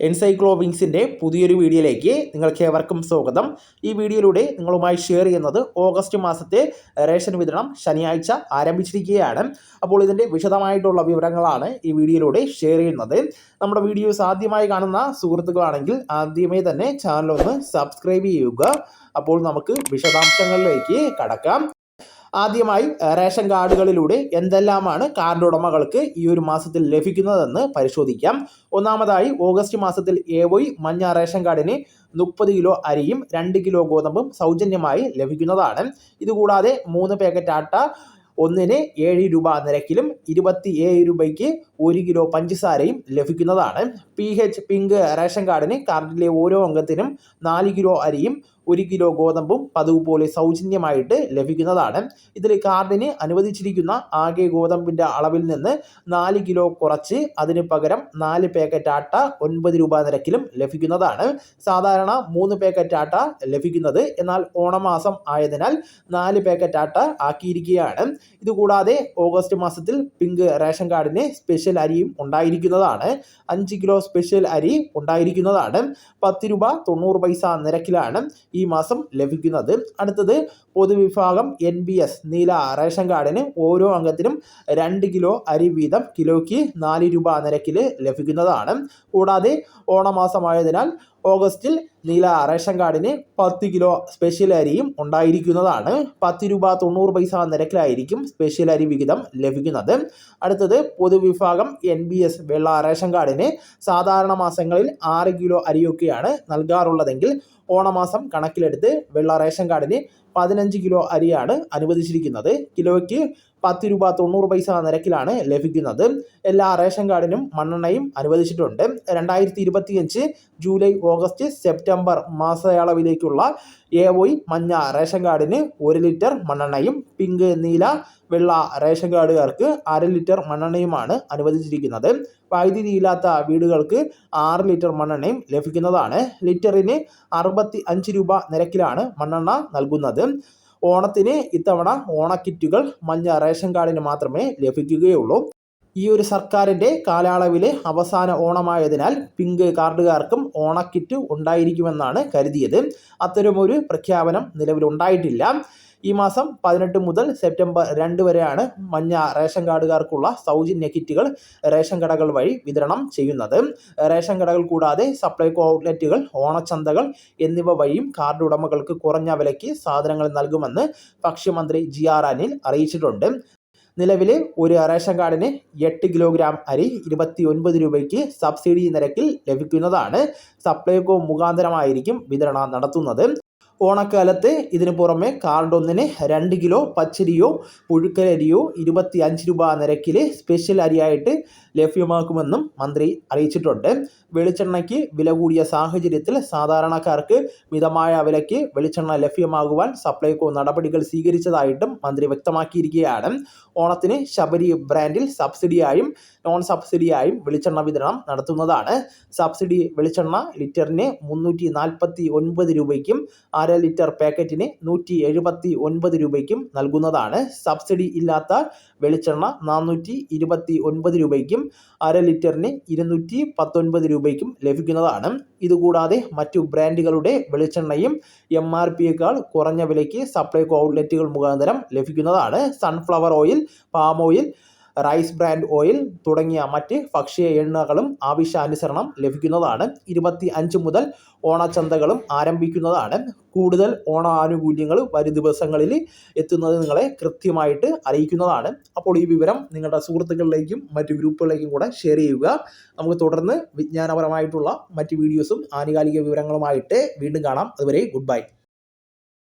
എൻസൈക്ലോവിങ്സിന്റെ പുതിയൊരു വീഡിയോയിലേക്ക് നിങ്ങൾക്ക് ഏവർക്കും സ്വാഗതം. ഈ വീഡിയോയിലൂടെ നിങ്ങളുമായി ഷെയർ ചെയ്യുന്നത് ഓഗസ്റ്റ് മാസത്തെ റേഷൻ വിതരണം ശനിയാഴ്ച ആരംഭിച്ചിരിക്കുകയാണ്. അപ്പോൾ ഇതിന്റെ വിശദമായിട്ടുള്ള വിവരങ്ങളാണ് ഈ വീഡിയോയിലൂടെ ഷെയർ ചെയ്യുന്നത്. നമ്മുടെ വീഡിയോസ് ആദ്യമായി കാണുന്ന സുഹൃത്തുക്കളാണെങ്കിൽ ആദ്യമേ തന്നെ ചാനലൊന്ന് സബ്സ്ക്രൈബ് ചെയ്യുക. അപ്പോൾ നമുക്ക് വിശദാംശങ്ങളിലേക്ക് കടക്കാം. ആദ്യമായി റേഷൻ കാർഡുകളിലൂടെ എന്തെല്ലാമാണ് കാർഡ് ഉടമകൾക്ക് ഈ ഒരു മാസത്തിൽ ലഭിക്കുന്നതെന്ന് പരിശോധിക്കാം. ഒന്നാമതായി ഓഗസ്റ്റ് മാസത്തിൽ എ വൈ മഞ്ഞ റേഷൻ കാർഡിന് മുപ്പത് കിലോ അരിയും രണ്ട് കിലോ ഗോതമ്പും സൗജന്യമായി ലഭിക്കുന്നതാണ്. ഇതുകൂടാതെ മൂന്ന് പാക്കറ്റ് ആട്ട ഒന്നിന് ഏഴ് രൂപ നിരക്കിലും ഇരുപത്തി ഏഴ് രൂപയ്ക്ക് ഒരു കിലോ പഞ്ചസാരയും ലഭിക്കുന്നതാണ്. പി എച്ച് പിങ്ക് റേഷൻ കാർഡിന് കാർഡിലെ ഓരോ അംഗത്തിനും നാല് കിലോ അരിയും ഒരു കിലോ ഗോതമ്പും പതിവ് പോലെ സൗജന്യമായിട്ട് ലഭിക്കുന്നതാണ്. ഇതിൽ കാർഡിന് അനുവദിച്ചിരിക്കുന്ന ആകെ ഗോതമ്പിന്റെ അളവിൽ നിന്ന് നാല് കിലോ കുറച്ച് അതിന് പകരം നാല് പാക്കറ്റ് ആട്ട ഒൻപത് രൂപ നിരക്കിലും ലഭിക്കുന്നതാണ്. സാധാരണ മൂന്ന് പാക്കറ്റ് ആട്ട ലഭിക്കുന്നത് എന്നാൽ ഓണമാസം ആയതിനാൽ നാല് പാക്കറ്റ് ആട്ട ആക്കിയിരിക്കുകയാണ്. ഇതുകൂടാതെ ഓഗസ്റ്റ് മാസത്തിൽ പിങ്ക് റേഷൻ കാർഡിന് സ്പെഷ്യൽ അരിയും ഉണ്ടായിരിക്കുന്നതാണ്. അഞ്ച് കിലോ സ്പെഷ്യൽ അരി ഉണ്ടായിരിക്കുന്നതാണ്. പത്ത് രൂപ തൊണ്ണൂറ് പൈസ നിരക്കിലാണ്. ഈ മാസം ലഭിക്കുന്നത്. അടുത്തത് പൊതുവിഭാഗം എൻ ബി എസ് നീല റേഷൻ കാർഡിന് ഓരോ അംഗത്തിനും രണ്ട് കിലോ അരി വീതം കിലോയ്ക്ക് നാല് രൂപ നിരക്കിൽ ലഭിക്കുന്നതാണ്. കൂടാതെ ഓണമാസമായതിനാൽ ഓഗസ്റ്റിൽ നീല റേഷൻ കാർഡിന് പത്ത് കിലോ സ്പെഷ്യൽ അരിയും ഉണ്ടായിരിക്കുന്നതാണ്. പത്ത് രൂപ തൊണ്ണൂറ് പൈസ നിരക്കിലായിരിക്കും സ്പെഷ്യൽ അരി വിഹിതം ലഭിക്കുന്നത്. അടുത്തത് പൊതുവിഭാഗം എൻ ബി എസ് വെള്ള റേഷൻ കാർഡിന് സാധാരണ മാസങ്ങളിൽ ആറ് കിലോ അരിയൊക്കെയാണ് നൽകാറുള്ളതെങ്കിൽ ഓണമാസം കണക്കിലെടുത്ത് വെള്ള റേഷൻ കാർഡിന് പതിനഞ്ച് കിലോ അരിയാണ് അനുവദിച്ചിരിക്കുന്നത്. കിലോയ്ക്ക് പത്ത് രൂപ തൊണ്ണൂറ് പൈസ നിരക്കിലാണ് ലഭിക്കുന്നത്. എല്ലാ റേഷൻ കാർഡിനും മണ്ണെണ്ണയും അനുവദിച്ചിട്ടുണ്ട്. രണ്ടായിരത്തി ഇരുപത്തിയഞ്ച് ജൂലൈ ഓഗസ്റ്റ് സെപ്റ്റംബർ മാസയളവിലേക്കുള്ള എ ഒയ് മഞ്ഞ റേഷൻ കാർഡിന് ഒരു ലിറ്റർ മണ്ണെണ്ണയും പിങ്ക് നീല വെള്ള റേഷൻ കാർഡുകാർക്ക് അര ലിറ്റർ മണ്ണെണ്ണയുമാണ് അനുവദിച്ചിരിക്കുന്നത്. വൈദ്യുതി ഇല്ലാത്ത വീടുകൾക്ക് ആറ് ലിറ്റർ മണ്ണെണ്ണയും ലഭിക്കുന്നതാണ്. ലിറ്ററിന് അറുപത്തി അഞ്ച് രൂപ നിരക്കിലാണ് മണ്ണെണ്ണ നൽകുന്നത്. ഓണത്തിന് ഇത്തവണ ഓണക്കിറ്റുകൾ മഞ്ഞ റേഷൻ കാർഡിന് മാത്രമേ ലഭിക്കുകയുള്ളൂ. ഈ ഒരു സർക്കാരിന്റെ കാലയളവിലെ അവസാന ഓണമായതിനാൽ പിങ്ക് കാർഡുകാർക്കും ഓണക്കിറ്റ് ഉണ്ടായിരിക്കുമെന്നാണ് കരുതിയത്. അത്തരമൊരു പ്രഖ്യാപനം നിലവിലുണ്ടായിട്ടില്ല ഈ മാസം പതിനെട്ട് മുതൽ സെപ്റ്റംബർ രണ്ട് വരെയാണ് മഞ്ഞ റേഷൻ കാർഡുകാർക്കുള്ള സൗജന്യ കിറ്റുകൾ റേഷൻ കടകൾ വഴി വിതരണം ചെയ്യുന്നത്. റേഷൻ കടകൾ കൂടാതെ സപ്ലൈകോ ഔട്ട്ലെറ്റുകൾ ഓണച്ചന്തകൾ എന്നിവ വഴിയും കാർഡ് ഉടമകൾക്ക് കുറഞ്ഞ വിലയ്ക്ക് സാധനങ്ങൾ നൽകുമെന്ന് ഭക്ഷ്യമന്ത്രി ജി ആർ അനിൽ അറിയിച്ചിട്ടുണ്ട്. നിലവിൽ ഒരു റേഷൻ കാർഡിന് എട്ട് കിലോഗ്രാം അരി ഇരുപത്തി ഒൻപത് രൂപയ്ക്ക് സബ്സിഡി നിരക്കിൽ ലഭിക്കുന്നതാണ് സപ്ലൈകോ മുഖാന്തരമായിരിക്കും വിതരണം നടത്തുന്നത്. ഓണക്കാലത്ത് ഇതിനു പുറമെ കാർഡ് ഒന്നിന് രണ്ട് കിലോ പച്ചരിയോ പുഴുക്കലരിയോ ഇരുപത്തി അഞ്ച് രൂപ നിരക്കിൽ സ്പെഷ്യൽ അരിയായിട്ട് ലഭ്യമാക്കുമെന്നും മന്ത്രി അറിയിച്ചിട്ടുണ്ട്. വെളിച്ചെണ്ണയ്ക്ക് വില കൂടിയ സാഹചര്യത്തിൽ സാധാരണക്കാർക്ക് മിതമായ വിലയ്ക്ക് വെളിച്ചെണ്ണ ലഭ്യമാകുവാൻ സപ്ലൈകോ നടപടികൾ സ്വീകരിച്ചതായിട്ടും മന്ത്രി വ്യക്തമാക്കിയിരിക്കുകയാണ്. ഓണത്തിന് ശബരി ബ്രാൻഡിൽ സബ്സിഡിയായും നോൺ സബ്സിഡിയായും വെളിച്ചെണ്ണ വിതരണം നടത്തുന്നതാണ്. സബ്സിഡി വെളിച്ചെണ്ണ ലിറ്ററിന് മുന്നൂറ്റി നാൽപ്പത്തി ഒൻപത് രൂപയ്ക്കും അര ലിറ്റർ പാക്കറ്റിന് നൂറ്റി എഴുപത്തി ഒൻപത് രൂപയ്ക്കും നൽകുന്നതാണ്. സബ്സിഡി ഇല്ലാത്ത വെളിച്ചെണ്ണ നാനൂറ്റി ഇരുപത്തി ഒൻപത് രൂപയ്ക്കും അര ലിറ്ററിന് ഇരുന്നൂറ്റി പത്തൊൻപത് രൂപയ്ക്കും ലഭിക്കുന്നതാണ്. ഇതുകൂടാതെ മറ്റു ബ്രാൻഡുകളുടെ വെളിച്ചെണ്ണയും എം ആർ പിയേക്കാൾ കുറഞ്ഞ വിലയ്ക്ക് സപ്ലൈകോ ഔട്ട്ലെറ്റുകൾ മുഖാന്തരം ലഭിക്കുന്നതാണ്. Sunflower oil palm oil rice brand oil തുടങ്ങിയ മറ്റ് ഭക്ഷ്യ എണ്ണകളും ആവശ്യാനുസരണം ലഭിക്കുന്നതാണ്. ഇരുപത്തി അഞ്ച് മുതൽ ഓണച്ചന്തകളും ആരംഭിക്കുന്നതാണ്. കൂടുതൽ ഓണ ആനുകൂല്യങ്ങൾ വരും ദിവസങ്ങളിൽ എത്തുന്നത് നിങ്ങളെ കൃത്യമായിട്ട് അറിയിക്കുന്നതാണ്. അപ്പോൾ ഈ വിവരം നിങ്ങളുടെ സുഹൃത്തുക്കളിലേക്കും മറ്റ് ഗ്രൂപ്പുകളിലേക്കും കൂടെ ഷെയർ ചെയ്യുക. നമുക്ക് തുടർന്ന് വിജ്ഞാനപരമായിട്ടുള്ള മറ്റ് വീഡിയോസും ആനുകാലിക വിവരങ്ങളുമായിട്ട് വീണ്ടും കാണാം. അതുവരെ ഗുഡ് ബൈ